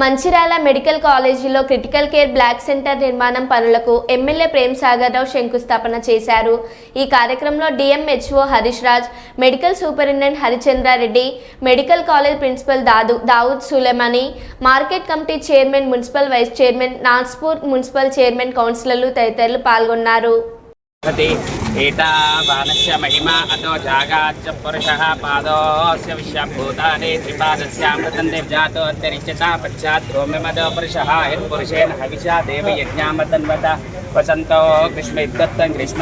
Mancherial medical కాలేజీలో critical care block centre నిర్మాణం పనులకు ఎమ్మెల్యే ప్రేమ్ సాగర్ రావు శంకుస్థాపన చేశారు. ఈ కార్యక్రమంలో DMHO Harish Raj medical superintendent Harichandrareddy medical college principal Dadu Dawood Sulemani market committee chairman municipal vice chairman Nagpur municipal chairman కౌన్సిలర్లు తదితరులు పాల్గొన్నారు. एता बालस्य महिमा अतो जागाच्च पुरुषः पादोऽस्य विश्वभूतानि त्रिपादस्यामृतं देवजातोऽन्तरिच्यता पश्चात् रोम्यमदो पुरुषः यत्पुरुषेण हविषा देवयज्ञामतन्वत वसन्तो ग्रीष्मयुद्धत्तं ग्रीष्म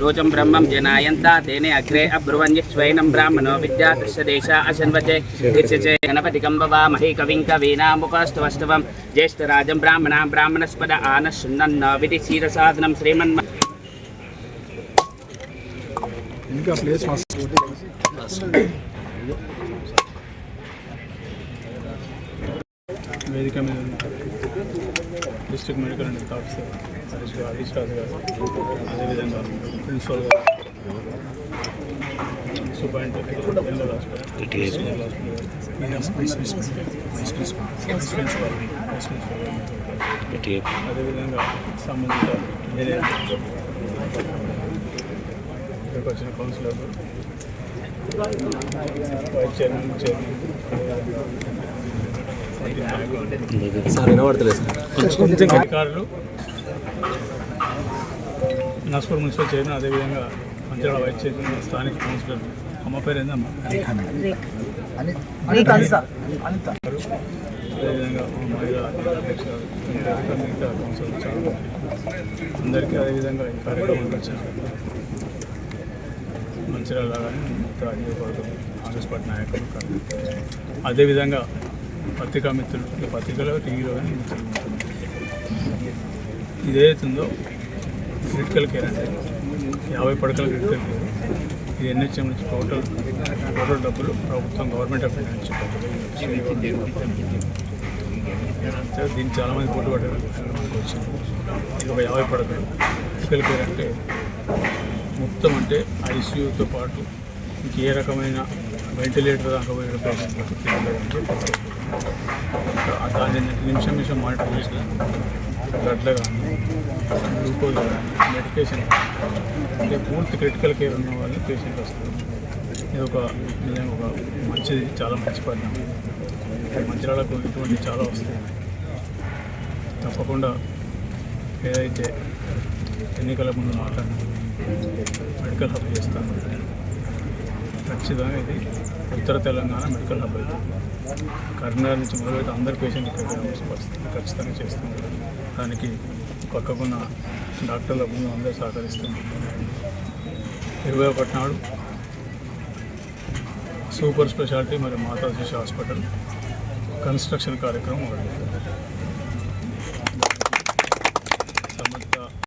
శోచం బ్రహ్మం జనాయంత తేనే అగ్రే అబ్రువన్య స్వైనం బ్రాహ్మణో విద్యా దృశ్యదేశ అశన్వచే దీర్షచే గణపతి కంబవామహి కవిం కవీనాముపస్తువస్తవం జ్యేష్ఠరాజం బ్రాహ్మణ బ్రాహ్మణస్పద ఆన శృణన్న విధి క్షీరసాధనం శ్రీమన్మ ఇంకా ప్లేస్ వేదిక మీద ఉన్న district medical and health officer Harish గారు హరీష్ రాజు గారు అదేవిధంగా ప్రిన్సిపల్ గారు superintendent general hospital general hospital vice principal vice principal vice principal vice principal అదేవిధంగా సంబంధిత ఇంజనీర్ ఇక్కడికి వచ్చిన councillor vice chairman chairman sir వినబడతలేదు sir అధికారులు నస్పూర్ మున్సిపల్ చైర్మన్ అదేవిధంగా మంచిర్యాల వైస్ చైర్మన్ స్థానిక కౌన్సిలర్ అమ్మ పేరు ఏందమ్మా అదేవిధంగా మహిళా మిగతా కౌన్సిలర్ చాలా. అందరికీ అదేవిధంగా ఈ కార్యక్రమానికి మంచిర్యాల కానీ మిగతా నియోజకవర్గం కాంగ్రెస్ పార్టీ నాయకులు. అదేవిధంగా పత్రికా మిత్రులు ఈ పత్రికలో టీవీలో కానీ మిత్రులు ఉంటారు. ఇదేదైతుందో క్రిటికల్ కేర్ అంటే యాభై పడకల క్రిటికల్ కేర్. ఇది ఎన్హెచ్ఎం నుంచి టోటల్ టోటల్ డబ్బులు ప్రభుత్వం గవర్నమెంట్ ఆఫ్ ఇండియా నుంచి దీనికి చాలామంది పోటీ పడ్డారు వచ్చింది ఇది ఒక యాభై పడకలు. క్రిటికల్ కేర్ అంటే మొత్తం అంటే ఐసీయూతో పాటు ఇంకే రకమైన వెంటిలేటర్ దాకా పోయే ప్రాబ్లం దాన్ని నిమిషం నిమిషం మానిటర్ చేసిన బ్లడ్లో కానీ గ్లూకోజ్ కానీ మెడికేషన్ అంటే పూర్తి క్రిటికల్ కేర్ ఉన్న వాళ్ళు పేషెంట్ వస్తారు ఇది ఒక నిజంగా ఒక మంచిది చాలా మంచి పరిణామం మంచిరాలకు ఇటువంటి చాలా వస్తాయి తప్పకుండా ఏదైతే ఎన్నికల ముందు మాట్లాడినా మెడికల్ హబ్ చేస్తాను ఖచ్చితంగా ఇది ఉత్తర తెలంగాణ మెడికల్ హబ్ అయితే కరీంనగర్ నుంచి మొదలైతే అందరి పేషెంట్ ఇక్కడ రావాల్సిన పరిస్థితి ఖచ్చితంగా చేస్తుంది దానికి పక్కకున్న డాక్టర్ల ముందు అందరూ సహకరిస్తుంది ఇరవై ఒకటి నాడు సూపర్ స్పెషాలిటీ మరియు మాతా శిశు హాస్పిటల్. కన్స్ట్రక్షన్ కార్యక్రమం మొదలైంది